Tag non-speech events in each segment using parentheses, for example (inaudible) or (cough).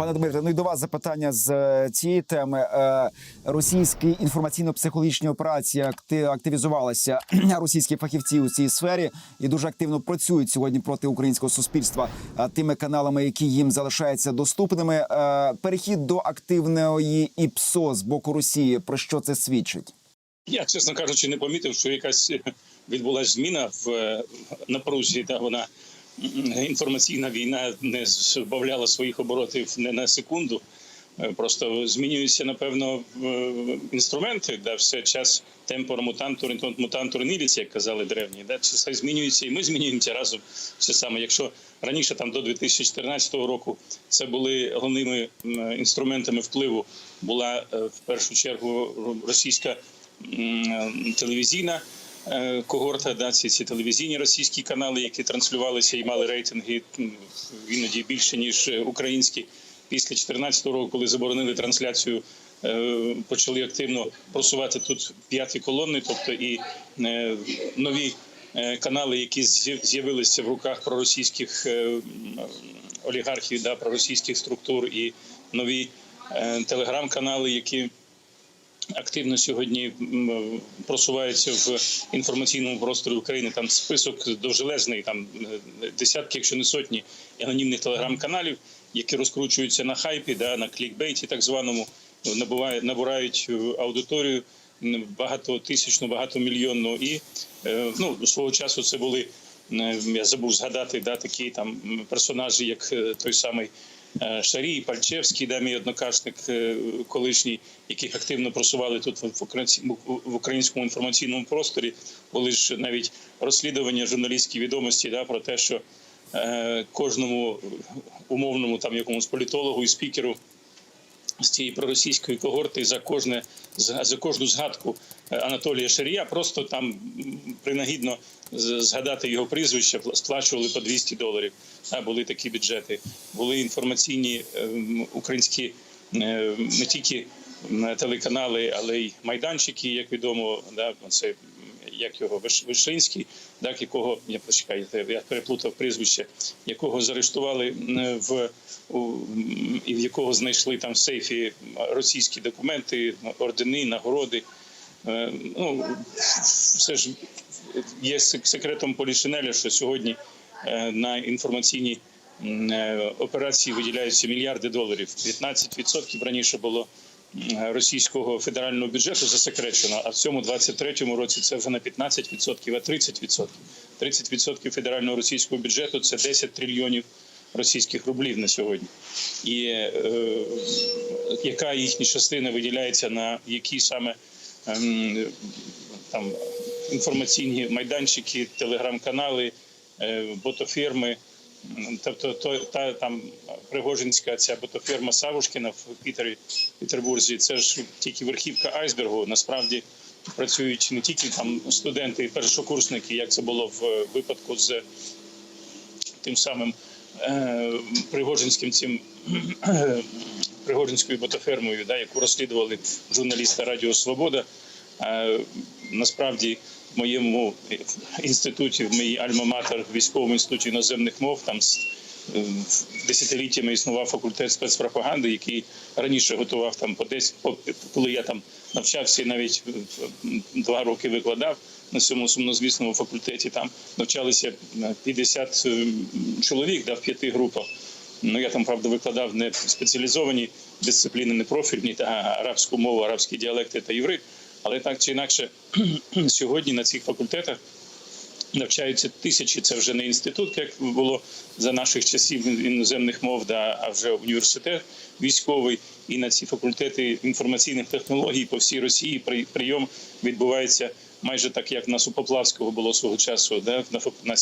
Пане Дмитре, ну і до вас запитання з е, цієї теми. Е, Російські інформаційно-психологічні операції акти- активізувалися. (clears throat) Російські фахівці у цій сфері і дуже активно працюють сьогодні проти українського суспільства е, тими каналами, які їм залишаються доступними. Перехід до активної ІПСО з боку Росії. Про що це свідчить? Я, чесно кажучи, не помітив, що якась відбулася зміна в напрузі, та вона інформаційна війна не збавляла своїх оборотів не на секунду. Е, Просто змінюються, напевно, інструменти, да, все час темпор мутантур, мутантур ніліць, як казали древні. Да, все змінюється, і ми змінюємося разом. Все саме. Якщо раніше, там до 2014 року, це були головними інструментами впливу, була е, в першу чергу російська телевізійна е, когорта, да, ці, ці телевізійні російські канали, які транслювалися і мали рейтинги іноді більше ніж е, українські. Після 2014 року, коли заборонили трансляцію, е, почали активно просувати тут п'яті колони, тобто і е, нові е, канали, які з'явилися в руках проросійських е, олігархів, да, проросійських структур, і нові е, телеграм-канали, які активно сьогодні м, просуваються в інформаційному просторі України. Там список довжелезний, там е, десятки, якщо не сотні анонімних телеграм-каналів, які розкручуються на хайпі, да, на клікбейті, так званому, набувають, набирають е, аудиторію багатотисячну, багатомільйонну. І е, ну, свого часу це були. Я забув згадати да, такі там персонажі, як той самий Шарій, Пальчевський, да, мій однокашник е, колишній, яких активно просували тут в українському інформаційному просторі. Були ж навіть розслідування журналістські відомості да, про те, що е, кожному умовному там якомусь політологу і спікеру з цієї проросійської когорти за кожне за кожну згадку е, Анатолія Шарія просто там принагідно згадати його прізвище сплачували по 200 доларів. Були такі бюджети. Були інформаційні е, українські е, не тільки телеканали, але й майданчики, як відомо, да, це як його Виш- Вишинський, так якого я почекайте, я переплутав прізвище, якого заарештували в і в якого знайшли там в сейфі російські документи, ордени, нагороди. Е, Ну все ж є секретом Полішинеля, що сьогодні е, на інформаційні е, операції виділяються мільярди доларів. 15% раніше було російського федерального бюджету засекречено, а в цьому 23-му році це вже на 15%, а 30%. 30% федерального російського бюджету це 10 трильйонів російських рублів на сьогодні. І е, яка їхня частина виділяється на які саме там інформаційні майданчики, телеграм-канали, е, ботофірми. Тобто, то, та там Пригожинська ця ботофірма Савушкіна в Пітері, Петербурзі, це ж тільки верхівка айсбергу. Насправді працюють не тільки там студенти і першокурсники, як це було в випадку з тим самим е, Пригожинським цим Пригожинською ботофермою, да, яку розслідували журналісти Радіо Свобода. Е, насправді в моєму інституті, в моїй альма-матер, військовому інституті іноземних мов, там е, десятиліттями існував факультет спецпропаганди, який раніше готував там по десь, по- коли я там навчався і навіть е, два роки викладав на цьому сумнозвісному факультеті. Там навчалися е, 50 е, чоловік да, в п'яти групах. Ну я там правда викладав не спеціалізовані дисципліни, не профільні та арабську мову, арабські діалекти та єврит. Але так чи інакше, (clears throat) сьогодні на цих факультетах навчаються тисячі. Це вже не інститут, як було за наших часів іноземних мов, да, а вже університет військовий. І на ці факультети інформаційних технологій по всій Росії при- прийом відбувається майже так, як на Супоплавського було свого часу. Да, на фак- на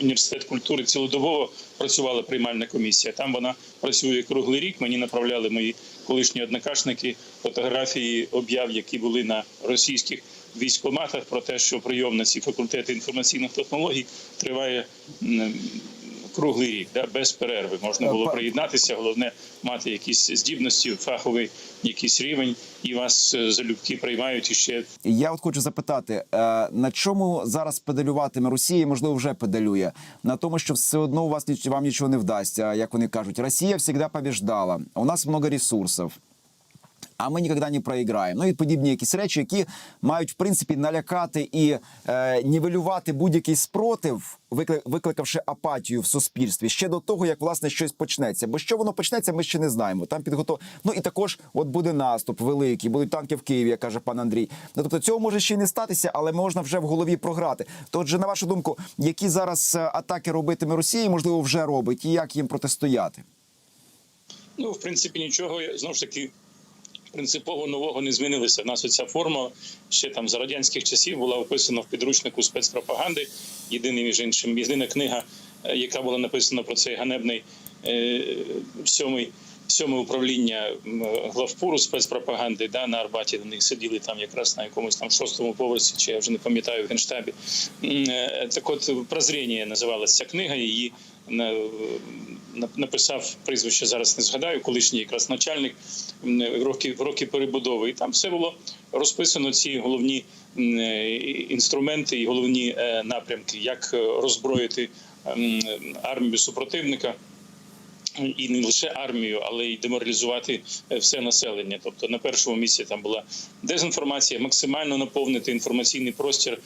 університет культури цілодобово працювала приймальна комісія. Там вона працює круглий рік. Мені направляли мої колишні однокашники фотографії об'яв, які були на російських військоматах, про те, що прийом на ці факультети інформаційних технологій триває круглий рік, да, без перерви. Можна було приєднатися. Головне мати якісь здібності, фаховий якийсь рівень, і вас е, залюбки приймають і ще Я от хочу запитати, е, на чому зараз педалюватиме Росія? Можливо, вже педалює на тому, що все одно у вас вам нічого не вдасться. Як вони кажуть, Росія завжди побіждала. У нас много ресурсів. А ми ніколи не проіграємо. Ну і подібні якісь речі, які мають в принципі налякати і е, нівелювати будь-який спротив, викли- викликавши апатію в суспільстві ще до того, як власне щось почнеться. Бо що воно почнеться, ми ще не знаємо. Там підготов... Ну і також от буде наступ великий, будуть танки в Києві, як каже пан Андрій. Ну тобто цього може ще й не статися, але можна вже в голові програти. То, отже, на вашу думку, які зараз е, атаки робитиме Росія, можливо, вже робить, і як їм протистояти? Ну, в принципі, нічого знову ж таки принципово нового не змінилося. У нас оця форма ще там за радянських часів була описана в підручнику спецпропаганди. Єдиний між іншим, єдина книга, е, яка була написана про цей ганебний е, сьомий. Сьоме управління главпуру спецпропаганди да, на Арбаті. Вони сиділи там якраз на якомусь там шостому поверсі, чи я вже не пам'ятаю в генштабі. Е, Так от прозріння називалася ця книга. Її написав прізвище зараз не згадаю, колишній якраз начальник роки, роки перебудови. І там все було розписано ці головні інструменти і головні е, напрямки, як е, роззброїти армію супротивника. І не лише армію, але й деморалізувати е, все населення. Тобто на першому місці там була дезінформація, максимально наповнити інформаційний простір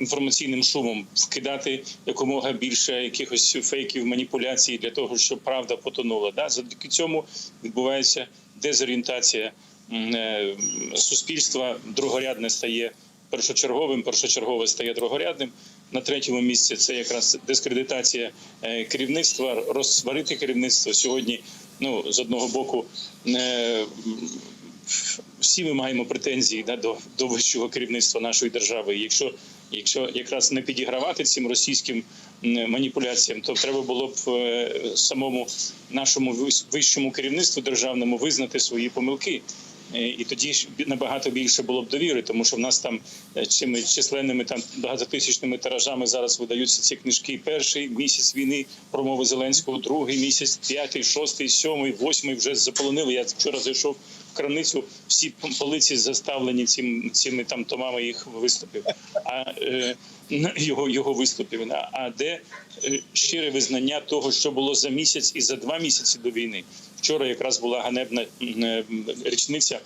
інформаційним шумом, вкидати якомога більше якихось фейків, маніпуляцій для того, щоб правда потонула. Да? Завдяки цьому відбувається дезорієнтація е, суспільства. Другорядне стає першочерговим, першочергове стає другорядним. На третьому місці це якраз дискредитація е, керівництва, розсварити керівництво сьогодні. Ну з одного боку, е, всі ми маємо претензії да, до, до вищого керівництва нашої держави. І Якщо якщо якраз не підігравати цим російським маніпуляціям, то треба було б е, самому нашому вищому керівництву державному визнати свої помилки. Е, І тоді ж набагато більше було б довіри, тому що в нас там чими численними там багатотисячними тиражами зараз видаються ці книжки. Перший місяць війни промови Зеленського, другий місяць, п'ятий, шостий, сьомий, восьмий вже заполонили. Я вчора зайшов в крамницю. Всі полиці заставлені цим цими там томами їх виступів. А е, його його виступів. А де е, щире визнання того, що було за місяць і за два місяці до війни? Вчора якраз була ганебна е, річниця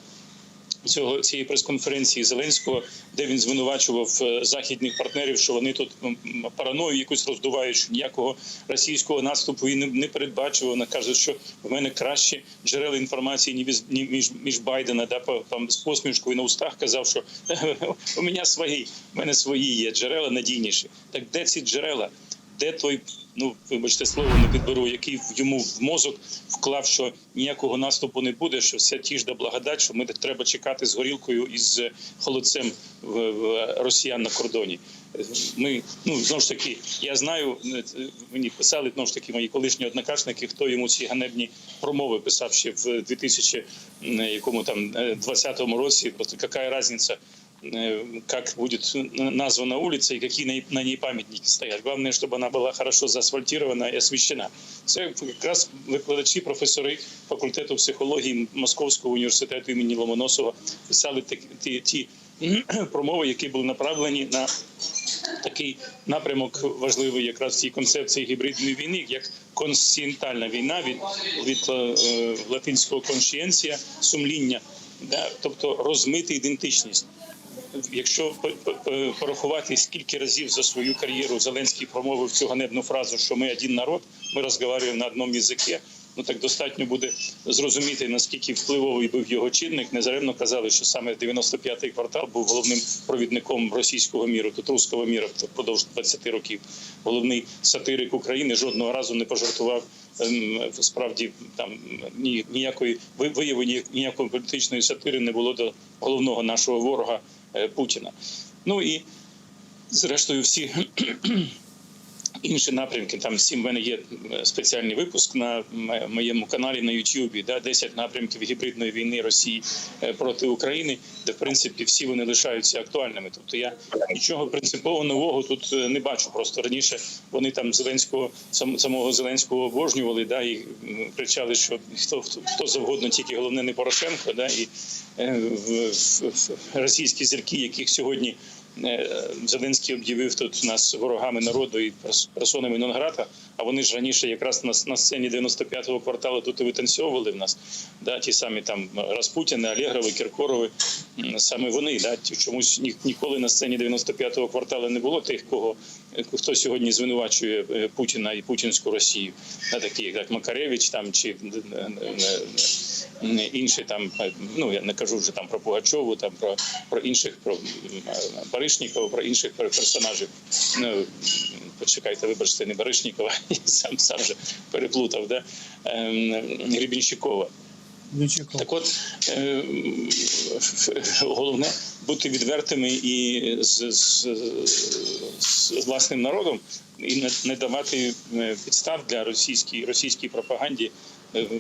цього цієї прес-конференції Зеленського, де він звинувачував е, західних партнерів, що вони тут параною якусь роздувають, що ніякого російського наступу і не, передбачував. Вона каже, що в мене кращі джерела інформації ні між між Байдена, да там з посмішкою на устах казав, що (laughs) у мене свої, у мене свої є джерела надійніші. Так де ці джерела? Де той, ну вибачте слово, не підберу, який йому в мозок вклав, що ніякого наступу не буде, що все тіжда благодать, що ми треба чекати з горілкою і з холодцем в, в росіян на кордоні. Ми ну знову ж таки, я знаю, е, мені писали знову ж таки мої колишні однокашники, хто йому ці ганебні промови писав ще в 2000 м, якому там е, 20-му році. Просто яка різниця, как будет названа улица и какие на ней- памятники стоят. Главное, чтобы она была хорошо заасфальтирована і освіщена. Це якраз викладачі, професори факультету психології Московського університету імені Ломоносова писали ті, ті, промови, які були направлені на такий напрямок важливий якраз в цій концепції гібридної війни, як консцієнтальна війна від, від е, латинського коншієнція, сумління, да? тобто розмити ідентичність. Якщо по- по- по- порахувати, скільки разів за свою кар'єру Зеленський промовив цю ганебну фразу, що ми один народ, ми розмовляємо на одному язикі, ну так достатньо буде зрозуміти, наскільки впливовий був його чинник. Незаремно казали, що саме 95-й квартал був головним провідником російського міру, тут руського міру впродовж 20 років. Головний сатирик України жодного разу не пожартував. ем, Справді там ні- ніякої ви- вияву ні- ніякої політичної сатири не було до головного нашого ворога Путіна. Ну і зрештою, всі інші напрямки. Там всі в мене є е, спеціальний випуск на моєму каналі на Ютубі, да, 10 напрямків гібридної війни Росії е, проти України, де в принципі всі вони лишаються актуальними. Тобто я нічого принципово нового тут е, не бачу. Просто раніше вони там Зеленського самого Зеленського обожнювали, да, і кричали, що хто хто, завгодно, тільки головне не Порошенко, да, і в, в, в російські зірки, яких сьогодні Зеленський об'явив тут нас ворогами народу і перс- персонами Нонграта, а вони ж раніше якраз на, на сцені 95-го кварталу тут і витанцьовували в нас. Да, ті самі там Распутіни, Алєгрови, Кіркорови, саме вони. Да, чомусь ні, ніколи на сцені 95-го кварталу не було тих, кого е, хто сьогодні звинувачує е, Путіна і путінську Росію, да, такі як Макаревич там чи е, е, е, е, інші там. е, Ну я не кажу вже там про Пугачову, там про, про інших про е, Баришнікова, про інших пер- персонажів. Ну, почекайте, вибачте, не Баришнікова, (laughs) я сам сам же переплутав, да? ем, Гребінщикова. Так от е, головне бути відвертими і з, з, з власним народом, і не, не давати підстав для російській російській пропаганді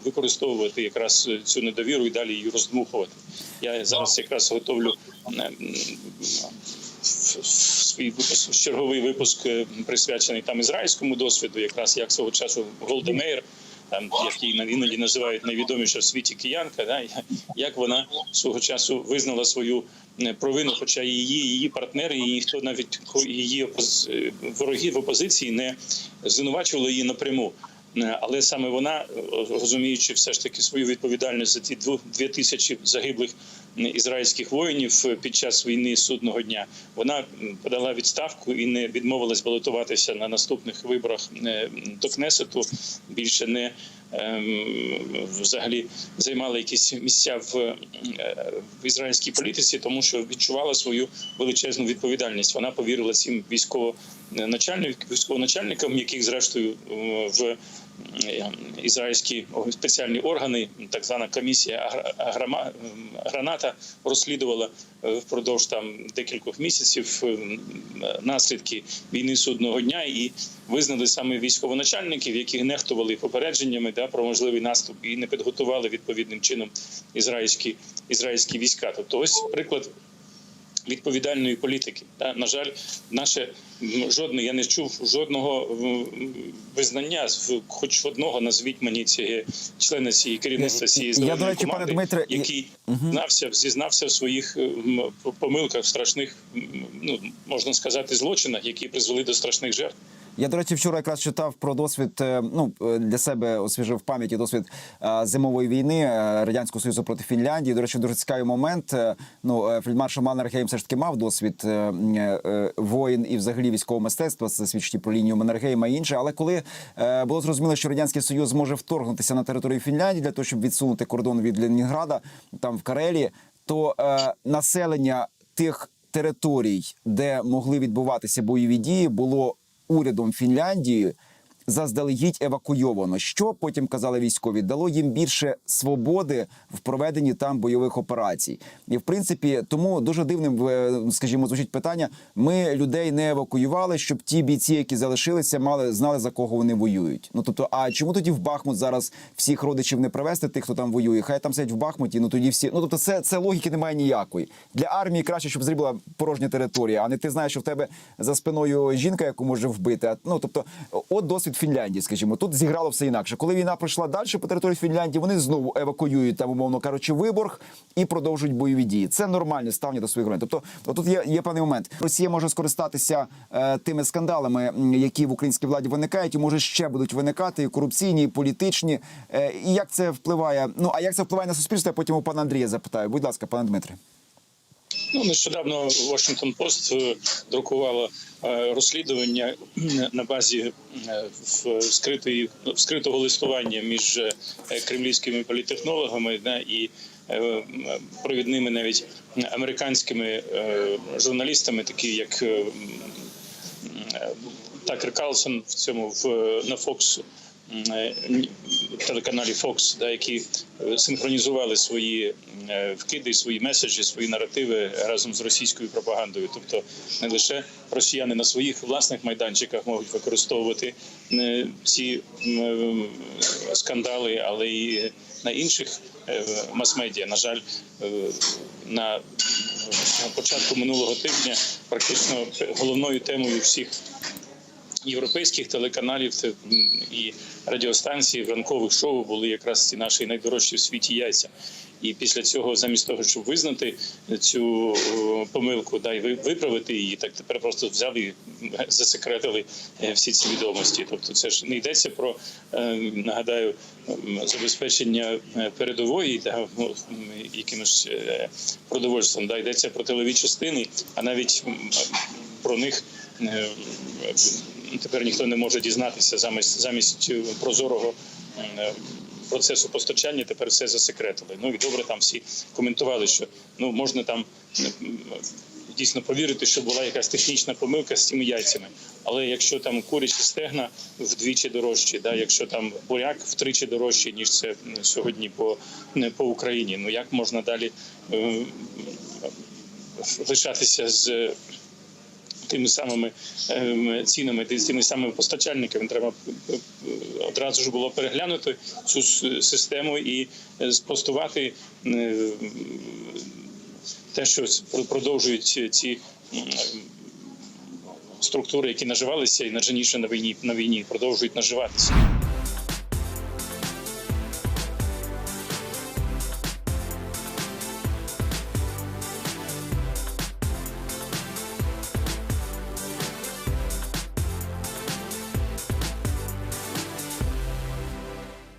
використовувати якраз цю недовіру і далі її роздмухувати. Я зараз якраз готовлю е, свій випуск, черговий випуск е, присвячений там ізраїльському досвіду, якраз як свого часу Голдемейр там як її іноді називають найвідоміша в світі киянка, да, як вона свого часу визнала свою е, провину, хоча її її партнери, і ніхто навіть її е, вороги в опозиції не звинувачували її напряму. Е, Але саме вона, е, розуміючи все ж таки свою відповідальність за ті дві тисячі загиблих ізраїльських воїнів е, під час війни судного дня, вона подала відставку і не відмовилась балотуватися на наступних виборах до Кнесету. Більше не взагалі займала якісь місця в, е, в ізраїльській політиці, тому що відчувала свою величезну відповідальність. Вона повірила цим військовоначальникам, військовоначальникам, яких зрештою е, в е, ізраїльські спеціальні органи, так звана комісія граната розслідувала е, впродовж там декількох місяців е, наслідки війни судного дня і визнали саме військовоначальників, які нехтували попередженнями да, про можливий наступ і не підготували відповідним чином ізраїльські ізраїльські війська. Тобто, ось приклад відповідальної політики. Да, на жаль, наше жодне, я не чув жодного визнання, хоч одного назвіть мені ці члени цієї керівництва цієї Я, до речі, команди, пане Дмитре, який знався, зізнався в своїх помилках, страшних, ну можна сказати, злочинах, які призвели до страшних жертв. Я, до речі, вчора якраз читав про досвід. е, Ну е, для себе освіжив в пам'яті досвід е, зимової війни радянського союзу проти Фінляндії. До речі, дуже цікавий момент. Ну фельдмаршал Маннергейм все ж таки мав досвід воїн і взагалі військового мистецтва. Це свідчить про лінію Маннергейма і інше. Але коли було зрозуміло, що радянський союз може вторгнутися на територію Фінляндії для того, щоб відсунути кордон від Ленінграда, там в Карелії, то населення тих територій, де могли відбуватися бойові дії, було урядом Фінляндії заздалегідь евакуйовано. Що потім казали військові, дало їм більше свободи в проведенні там бойових операцій. І в принципі, тому дуже дивним, е, скажімо, звучить питання. Ми людей не евакуювали, щоб ті бійці, які залишилися, мали знали за кого вони воюють. Ну тобто, а чому тоді в Бахмут зараз всіх родичів не привезти, тих, хто там воює? Хай там сидять в Бахмуті. Ну тоді всі. Ну тобто, це, це логіки немає ніякої. Для армії краще, щоб зрі була порожня територія, а не ти знаєш, що в тебе за спиною жінка, яку може вбити. Ну тобто, от досвід Фінляндії, скажімо, тут зіграло все інакше. Коли війна пройшла далі по території Фінляндії, вони знову евакуюють там, умовно кажучи, виборг і продовжують бойові дії. Це нормальне ставлення до своїх громадян. Тобто, тут є, є певний момент. Росія може скористатися е, тими скандалами, які в українській владі виникають, і може ще будуть виникати і корупційні, і політичні. Е, і як це впливає? Ну а як це впливає на суспільство? Я потім у пана Андрія запитаю. Будь ласка, пане Дмитре. Ну, нещодавно Washington Post е, друкувало е, розслідування е, на базі е, в- скритої скритого листування між кремлівськими політехнологами да, і провідними навіть американськими журналістами, такі як Такер Карлсон в цьому в на Fox е, телеканалі Fox, да, які е, синхронізували свої е, вкиди, свої меседжі, свої наративи разом з російською пропагандою. Тобто не лише росіяни на своїх власних майданчиках можуть використовувати ці скандали, але і на інших мас-медіа. На жаль, на початку минулого тижня практично головною темою всіх європейських телеканалів і радіостанцій в ранкових шоу були якраз ці наші найдорожчі в світі яйця. І після цього, замість того, щоб визнати цю помилку, да, і виправити її, так тепер просто взяли і засекретили е, всі ці відомості. Тобто, це ж не йдеться про е, нагадаю забезпечення е, передової та якимось продовольством. Да, йдеться про тилові частини, а навіть про них тепер ніхто не може дізнатися замість замість е, прозорого е, процесу постачання. Тепер все засекретили. Ну і добре, там всі коментували, що ну можна там дійсно повірити, що була якась технічна помилка з цими яйцями. Але якщо там курячі стегна вдвічі дорожчі, да, якщо там буряк втричі дорожчий, ніж це сьогодні по, не по Україні, ну як можна далі е, лишатися з тими самими ем, цінами, тими самими постачальниками. Треба е, одразу ж було переглянути цю систему і е, спростувати е, те, що продовжують ці структури, які наживалися і раніше на війні на війні, продовжують наживатися.